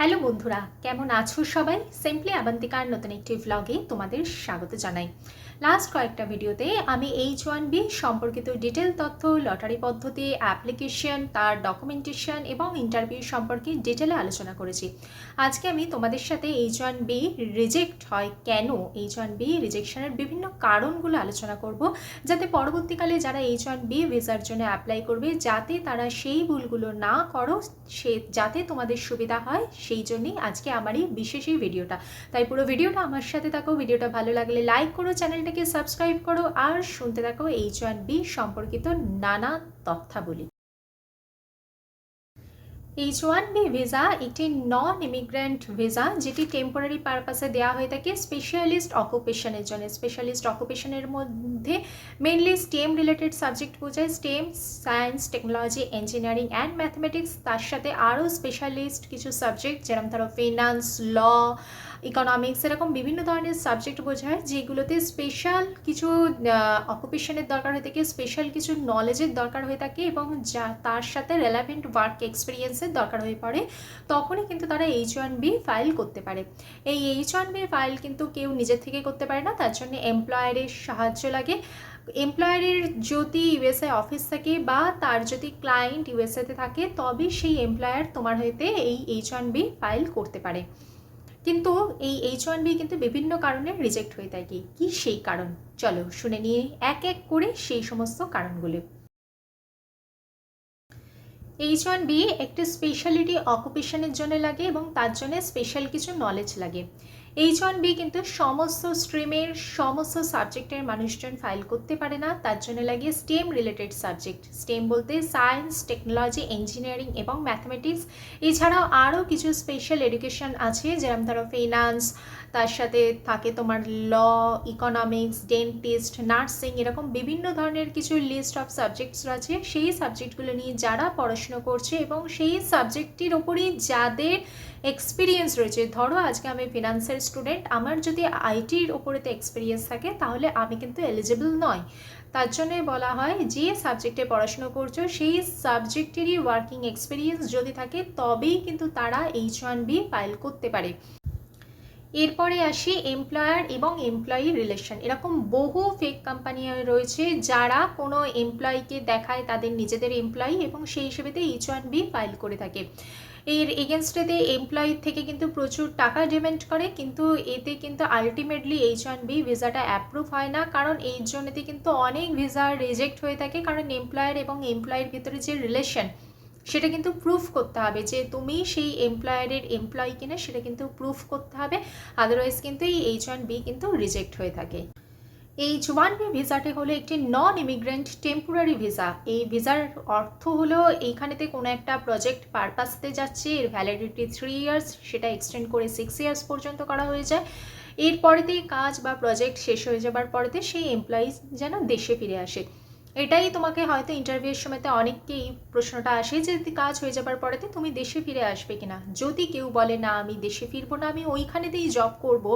Hello বন্ধুরা, কেমন আছো সবাই? সিম্পলি আবান্তিকার নতুন একটি ভ্লগে তোমাদের স্বাগত জানাই। লাস্ট কয়েকটা ভিডিওতে আমি এইচ ওয়ান বি সম্পর্কিত ডিটেল তথ্য লটারি পদ্ধতি অ্যাপ্লিকেশন তার ডকুমেন্টেশন এবং ইন্টারভিউ সম্পর্কে ডিটেলে আলোচনা করেছি। আজকে আমি তোমাদের সাথে এইচ ওয়ান বি রিজেক্ট হয় কেন? এইচ ওয়ান বি রিজেকশনের বিভিন্ন কারণগুলো আলোচনা করব, যাতে পরবর্তীকালে যারা এইচ ওয়ান বি ভিসার জন্য অ্যাপ্লাই করবে, যাতে তারা সেই ভুলগুলো না করো, সে যাতে তোমাদের সুবিধা হয় সেই জন্যেই আজকে আমার এই বিশেষ এই ভিডিওটা। তাই পুরো ভিডিওটা আমার সাথে থাকো, ভিডিওটা ভালো লাগলে লাইক করো, চ্যানেলটাকে সাবস্ক্রাইব করো, আর শুনতে থাকো এইচ ওয়ান বি সম্পর্কিত নানা তথ্যাবলী। এইচ ওয়ান বি ভিসা একটি নন ইমিগ্রেন্ট ভিসা যেটি টেম্পোরারি পারপাসে দেওয়া হয়ে থাকে স্পেশালিস্ট অকুপেশনের জন্য। স্পেশালিস্ট অকুপেশনের মধ্যে মেনলি স্টেম রিলেটেড সাবজেক্ট বোঝায়। STEM science technology engineering and mathematics তার সাথে আরও স্পেশালিস্ট কিছু সাবজেক্ট যেরকম ধরো ফিনান্স ল ইকোনমিক্স এরকম বিভিন্ন ধরনের সাবজেক্ট বোঝায়, যেগুলোতে স্পেশাল কিছু অকুপেশনের দরকার হয়ে থাকে স্পেশাল কিছু নলেজের দরকার হয়ে থাকে এবং যা, তার সাথে রেলাভেন্ট ওয়ার্ক এক্সপিরিয়েন্সের দরকার হয়ে পড়ে, তখনই কিন্তু তারা এইচ ওয়ান বি ফাইল করতে পারে। এই এইচ ওয়ান বি ফাইল কিন্তু কেউ নিজের থেকে করতে পারে না, তার জন্য এমপ্লয়ারের সাহায্য লাগে। এমপ্লয়ারের যদি ইউএসএ অফিস থাকে বা তার যদি ক্লায়েন্ট ইউএসএতে থাকে তবে সেই এমপ্লয়ার তোমার হইতে এই এইচ ওয়ান বি ফাইল করতে পারে। কিন্তু এই এইচ ওয়ান বি কিন্তু বিভিন্ন কারণে রিজেক্ট হয়ে থাকে। কি সেই কারণ? চলো শুনে নিয়ে এক এক করে সেই সমস্ত কারণগুলো। এইচ ওয়ান বি একটি স্পেশালিটি অকুপেশনের জন্য লাগে এবং তার জন্য স্পেশাল কিছু নলেজ লাগে। এইচ ওয়ান বি কিন্তু সমস্ত স্ট্রিমের সমস্ত সাবজেক্টের মানুষজন ফাইল করতে পারে না। তার জন্য লাগে স্টেম রিলেটেড সাবজেক্ট স্টেম বলতে সায়েন্স টেকনোলজি ইঞ্জিনিয়ারিং এবং ম্যাথমেটিক্স এছাড়াও আরও কিছু স্পেশাল এডুকেশন আছে যেরকম ধরো ফিনান্স তার সাথে থাকে তোমার ল ইকোনমিক্স ডেন্টিস্ট নার্সিং এরকম বিভিন্ন ধরনের কিছু লিস্ট অফ সাবজেক্টস আছে সেই সাবজেক্টগুলো নিয়ে যারা পড়াশুনো করছে এবং সেই সাবজেক্টটির ওপরই যাদের এক্সপিরিয়েন্স রয়েছে। ধরো, আজকে আমি ফিনান্সের স্টুডেন্ট আমার যদি আইটির ওপরেতে এক্সপিরিয়েন্স থাকে, তাহলে আমি কিন্তু এলিজিবল নয়। তার জন্য বলা হয়, যে সাবজেক্টে পড়াশুনো করছ, সেই সাবজেক্টেরই ওয়ার্কিং এক্সপিরিয়েন্স যদি থাকে, তবেই কিন্তু তারা এইচ ওয়ান বি ফাইল করতে পারে। এরপরে আসি এমপ্লয়ার এবং এমপ্লয়ি রিলেশন এরকম বহু ফেক কোম্পানি রয়েছে যারা কোনো এমপ্লয়িকে দেখায় তাদের নিজেদের এমপ্লয়ি এবং সেই হিসেবেতে এইচ ওয়ান বি ফাইল করে থাকে। এর এগেনস্টেতে এমপ্লয়ি থেকে কিন্তু প্রচুর টাকা ডিমেন্ড করে, কিন্তু এতে কিন্তু আলটিমেটলি এইচ ওয়ান বি ভিসাটা অ্যাপ্রুভ হয় না, কারণ এই জন্যতে কিন্তু অনেক ভিসা রিজেক্ট হয়ে থাকে, কারণ এমপ্লয়ার এবং এমপ্লয়ের ভিতরে যে রিলেশন সেটা কিন্তু প্রুফ করতে হবে যে তুমি সেই এমপ্লয়ারের এমপ্লয়ি কিনা সেটা কিন্তু প্রুফ করতে হবে। আদারওয়াইজ কিন্তু এই এইচ ওয়ান বি কিন্তু রিজেক্ট হয়ে থাকে। এইচ ওয়ান বি ভিসাটি হলো একটি নন ইমিগ্রেন্ট টেম্পোরারি ভিসা এই ভিসার অর্থ হলো এইখানেতে কোনো একটা প্রজেক্ট পারপাসতে যাচ্ছে, এর ভ্যালিডিটি থ্রি ইয়ার্স সেটা এক্সটেন্ড করে সিক্স ইয়ার্স পর্যন্ত করা হয়ে যায়। এরপরেতেই কাজ বা প্রজেক্ট শেষ হয়ে যাবার পরেতে সেই এমপ্লয়িজ যেন দেশে ফিরে আসে। এটাই তোমাকে হয়তো ইন্টারভিউয়ের সময়তে অনেককেই প্রশ্নটা আসে যে কাজ হয়ে যাবার পরেতে তুমি দেশে ফিরে আসবে কিনা। যদি কেউ বলে, না, আমি দেশে ফিরবো না, আমি ওইখানেতেই জব করব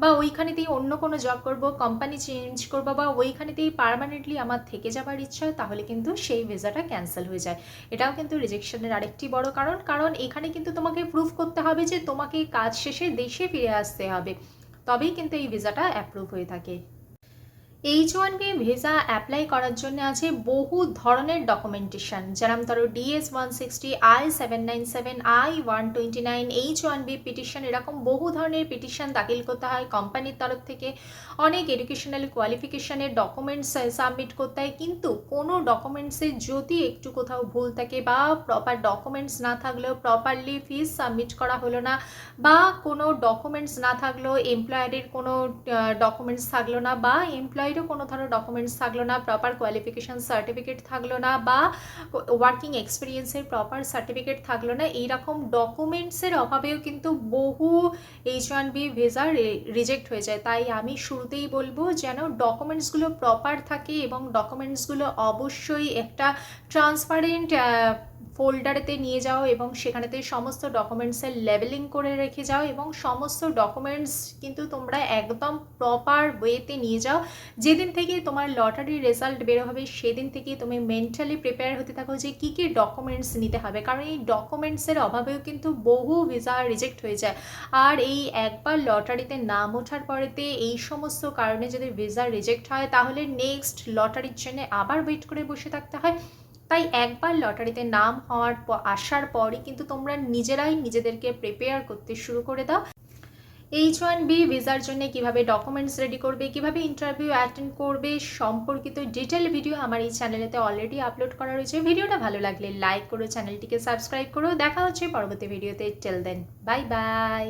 বা ওইখানেতেই অন্য কোনো জব করব কোম্পানি চেঞ্জ করব বা ওইখানেতেই পারমানেন্টলি আমার থেকে যাবার ইচ্ছা তাহলে কিন্তু সেই ভিসাটা ক্যান্সেল হয়ে যায়। এটাও কিন্তু রিজেকশনের আরেকটি বড় কারণ কারণ এখানে কিন্তু তোমাকে প্রুফ করতে হবে যে তোমাকে কাজ শেষে দেশে ফিরে আসতে হবে। তবেই কিন্তু এই ভিসাটা অ্যাপ্রুভ হয়ে থাকে। H one B visa apply করার জন্য আছে বহু ধরনের ডকুমেন্টেশন যেরকম ধরো DS one sixty I seven nine seven I one twenty nine H one B petition এরকম বহু ধরনের পিটিশন দাখিল করতে হয় কোম্পানির তরফ থেকে। অনেক এডুকেশনাল কোয়ালিফিকেশনের ডকুমেন্টস সাবমিট করতে হয়। কিন্তু কোনো ডকুমেন্টসে যদি একটু কোথাও ভুল থাকে বা প্রপার ডকুমেন্টস না থাকলেও প্রপারলি ফিস সাবমিট করা হলো না বা কোনো ডকুমেন্টস না থাকলেও এমপ্লয়ারের কোনো ডকুমেন্টস থাকল না বা এমপ্লয় সাইডেও কোনো ধরনের ডকুমেন্টস থাকল না প্রপার কোয়ালিফিকেশান সার্টিফিকেট থাকল না বা ওয়ার্কিং এক্সপিরিয়েন্সের প্রপার সার্টিফিকেট থাকল না, এইরকম ডকুমেন্টসের অভাবেও কিন্তু বহু H one B visa reject হয়ে যায়। তাই আমি শুরুতেই বলব যেন ডকুমেন্টসগুলো প্রপার থাকে এবং ডকুমেন্টসগুলো অবশ্যই একটা ট্রান্সপারেন্ট ফোল্ডারেতে নিয়ে যাও এবং সেখানেতে সমস্ত ডকুমেন্টসের লেভেলিং করে রেখে যাও এবং সমস্ত ডকুমেন্টস কিন্তু তোমরা একদম প্রপার ওয়েতে নিয়ে যাও যেদিন থেকে তোমার লটারির রেজাল্ট বেরো হবে, সেদিন থেকে তুমি মেন্টালি প্রিপেয়ার হতে থাকো যে কী কী ডকুমেন্টস নিতে হবে। কারণ এই ডকুমেন্টসের অভাবেও কিন্তু বহু ভিসা রিজেক্ট হয়ে যায়। আর এই একবার লটারিতে নাম ওঠার পরেতে এই সমস্ত কারণে যদি ভিসা রিজেক্ট হয়, তাহলে নেক্সট লটারির জন্য আবার ওয়েট করে বসে থাকতে হয়। তাই একবার লটারিতে নাম হওয়ার আসার পরই কিন্তু তোমরা নিজেরাই নিজেদেরকে প্রিপেয়ার করতে শুরু করে দাও। এইচ ওয়ান বি ভিসার জন্য কীভাবে ডকুমেন্টস রেডি করবে, কীভাবে ইন্টারভিউ অ্যাটেন্ড করবে, সম্পর্কিত ডিটেল ভিডিও আমার এই চ্যানেলেতে অলরেডি আপলোড করা রয়েছে। ভিডিওটা ভালো লাগলে লাইক করো চ্যানেলটিকে সাবস্ক্রাইব করো। দেখা হচ্ছে পরবর্তী ভিডিওতে টেল দেন বাই বাই